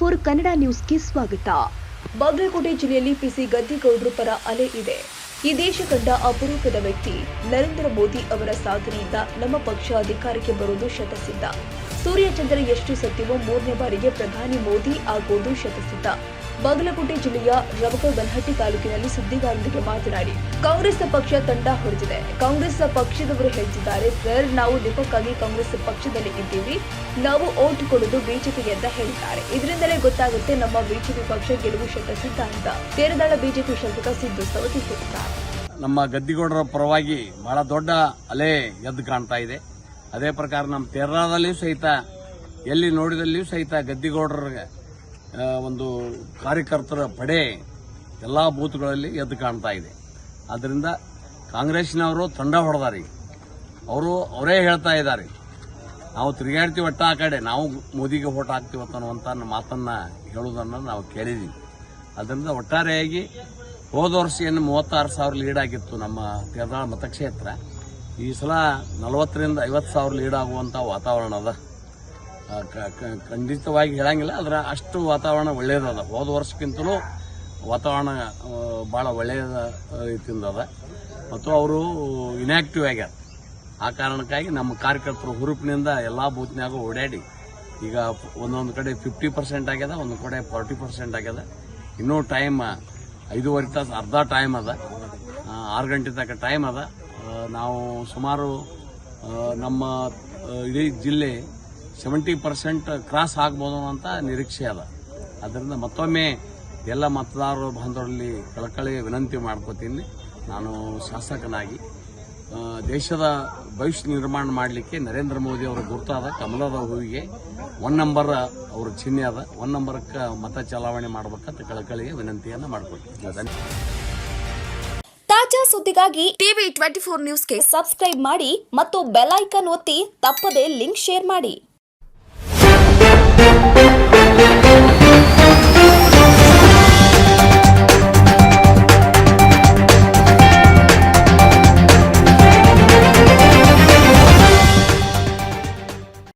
Four Kannada ನ್ಯೂಸ್ಗೆ ಸ್ವಾಗತ. ಬಾಗಲಕೋಟೆ ಜಿಲ್ಲೆಯಲ್ಲಿ ಪಿಸಿ ಗದ್ದಿಗೌಡರು ಪರ ಅಲೆ ಇದೆ. ಈ ದೇಶ ಕಂಡ ಅಪರೂಪದ ವ್ಯಕ್ತಿ ನರೇಂದ್ರ ಮೋದಿ ಅವರ ಸಾಧನೆಯಿಂದ ನಮ್ಮ ಪಕ್ಷ ಅಧಿಕಾರಕ್ಕೆ ಬರುವುದು ಶತಸಿದ್ಧ. ಸೂರ್ಯಚಂದ್ರ ಎಷ್ಟು ಸತ್ಯವೋ ಮೂರನೇ ಬಾರಿಗೆ ಪ್ರಧಾನಿ ಮೋದಿ ಆಗುವುದು ಶತಸಿದ್ಧ. ಬಾಗಲಕೋಟೆ ಜಿಲ್ಲೆಯ ರವಕಗನಹಟ್ಟಿ ತಾಲೂಕಿನಲ್ಲಿ ಸುದ್ದಿಗಾರರೊಂದಿಗೆ ಮಾತನಾಡಿ ಕಾಂಗ್ರೆಸ್ ಪಕ್ಷ ತಂಡ ಹೊಡೆದಿದೆ. ಕಾಂಗ್ರೆಸ್ ಪಕ್ಷದವರು ಹೇಳ್ತಿದ್ದಾರೆ, ಸರ್, ನಾವು ನೆಪಕ್ಕಾಗಿ ಕಾಂಗ್ರೆಸ್ ಪಕ್ಷದಲ್ಲಿ ಇದ್ದೀವಿ. ನಾವು ಓಟ್ ಕೊಡೋದು ಬಿಜೆಪಿಗೆ ಅಂತ ಹೇಳಿದ್ದಾರೆ. ಇದರಿಂದಲೇ ಗೊತ್ತಾಗುತ್ತೆ ನಮ್ಮ ಬಿಜೆಪಿ ಪಕ್ಷ ಗೆಲುವು ಶತಸಿದ್ಧ ಅಂತ. ತೇರದಾಳ ಬಿಜೆಪಿ ಶಾಸಕ ಸಿದ್ದು ಸವತಿ ಹೇಳಿದ್ದಾರೆ. ನಮ್ಮ ಗದ್ದಿಗೌಡರ ಪರವಾಗಿ ಬಹಳ ದೊಡ್ಡ ಅಲೆ ಎದ್ದು ಕಾಣ್ತಾ ಇದೆ. ಅದೇ ಪ್ರಕಾರ ನಮ್ಮ ತೇರದಾಳದಲ್ಲಿಯೂ ಸಹಿತ, ಎಲ್ಲಿ ನೋಡಿದಲ್ಲಿಯೂ ಸಹಿತ ಗದ್ದಿಗೌಡರ ಒಂದು ಕಾರ್ಯಕರ್ತರ ಪಡೆ ಎಲ್ಲ ಬೂತ್ಗಳಲ್ಲಿ ಎದ್ದು ಕಾಣ್ತಾ ಇದೆ. ಆದ್ದರಿಂದ ಕಾಂಗ್ರೆಸ್ನವರು ತಂಡ ಹೊಡೆದಾರಿ. ಅವರು ಅವರೇ ಹೇಳ್ತಾ ಇದ್ದಾರೆ. ನಾವು ತಿರುಗಾಡ್ತೀವಿ ಒಟ್ಟ ಆ ಕಡೆ, ನಾವು ಮೋದಿಗೆ ಓಟ್ ಹಾಕ್ತೀವಿ ಅನ್ನುವಂಥ ಮಾತನ್ನ ಹೇಳುವುದನ್ನು ನಾವು ಕೇಳಿದ್ದೀವಿ ಅದರಿಂದ ಒಟ್ಟಾರೆಯಾಗಿ ಹೋದ ವರ್ಷ ಏನು ಮೂವತ್ತಾರು ಸಾವಿರ ಲೀಡ್ ಆಗಿತ್ತು ನಮ್ಮ ತೆರದಾಳ ಮತಕ್ಷೇತ್ರ. ಈ ಸಲ ನಲವತ್ತರಿಂದ ಐವತ್ತು ಸಾವಿರ ಲೀಡ್ ಆಗುವಂಥ ವಾತಾವರಣ ಅದ. ಖಂಡಿತವಾಗಿ ಹೇಳಂಗಿಲ್ಲ ಅದರ ಅಷ್ಟು ವಾತಾವರಣ ಒಳ್ಳೆಯದದ ಹೋದ ವರ್ಷಕ್ಕಿಂತಲೂ ವಾತಾವರಣ ಭಾಳ ಒಳ್ಳೆಯದ ರೀತಿಯಿಂದ ಅದ. ಮತ್ತು ಅವರು ಇನ್ಯಾಕ್ಟಿವ್ ಆಗ್ಯಾರ. ಆ ಕಾರಣಕ್ಕಾಗಿ ನಮ್ಮ ಕಾರ್ಯಕರ್ತರು ಹುರುಪಿನಿಂದ ಎಲ್ಲ ಬೂತ್ನ್ಯಾಗ ಓಡಾಡಿ, ಈಗ ಒಂದೊಂದು ಕಡೆ ಫಿಫ್ಟಿ ಪರ್ಸೆಂಟ್ ಆಗ್ಯದ, ಒಂದು ಕಡೆ ಫಾರ್ಟಿ ಪರ್ಸೆಂಟ್ ಆಗ್ಯದ. ಇನ್ನೂ ಟೈಮ್ ಐದೂವರೆ ತಾಸು, ಅರ್ಧ ಟೈಮ್ ಅದ. ಆರು ಗಂಟೆ ತನಕ ಟೈಮ್ ಅದ. ನಾವು ಸುಮಾರು ನಮ್ಮ ಇಡೀ ಜಿಲ್ಲೆ ಸೆವೆಂಟಿ ಪರ್ಸೆಂಟ್ ಕ್ರಾಸ್ ಆಗ್ಬೋದು ಅಂತ ನಿರೀಕ್ಷೆ ಅದ. ಅದರಿಂದ ಮತ್ತೊಮ್ಮೆ ಎಲ್ಲ ಮತದಾರರು ಬಾಂಧವರಲ್ಲಿ ಕಳಕಳಿ ವಿನಂತಿ ಮಾಡ್ಕೋತೀನಿ. ನಾನು ಶಾಸಕನಾಗಿ ದೇಶದ ಭವಿಷ್ಯ ನಿರ್ಮಾಣ ಮಾಡಲಿಕ್ಕೆ ನರೇಂದ್ರ ಮೋದಿ ಅವರ ಗುರುತಾದ ಕಮಲದ ಹೂವಿಗೆ ಒನ್ ನಂಬರ್ ಅವ್ರ ಚಿಹ್ನೆ ಅದ. ಒನ್ ನಂಬರ್ಕ್ಕೆ ಮತ ಚಲಾವಣೆ ಮಾಡ್ಬೇಕಂತ ಕಳಕಳಿಗೆ ವಿನಂತಿಯನ್ನು ಧನ್ಯವಾದ. ತಾಜಾ ಸುದ್ದಿಗಾಗಿ ಟಿವಿ ಟ್ವೆಂಟಿ ಫೋರ್ ನ್ಯೂಸ್ಗೆ ಸಬ್ಸ್ಕ್ರೈಬ್ ಮಾಡಿ ಮತ್ತು ಬೆಲ್ ಐಕನ್ ಒತ್ತಿ ತಪ್ಪದೇ ಲಿಂಕ್ ಶೇರ್ ಮಾಡಿ. Thank you.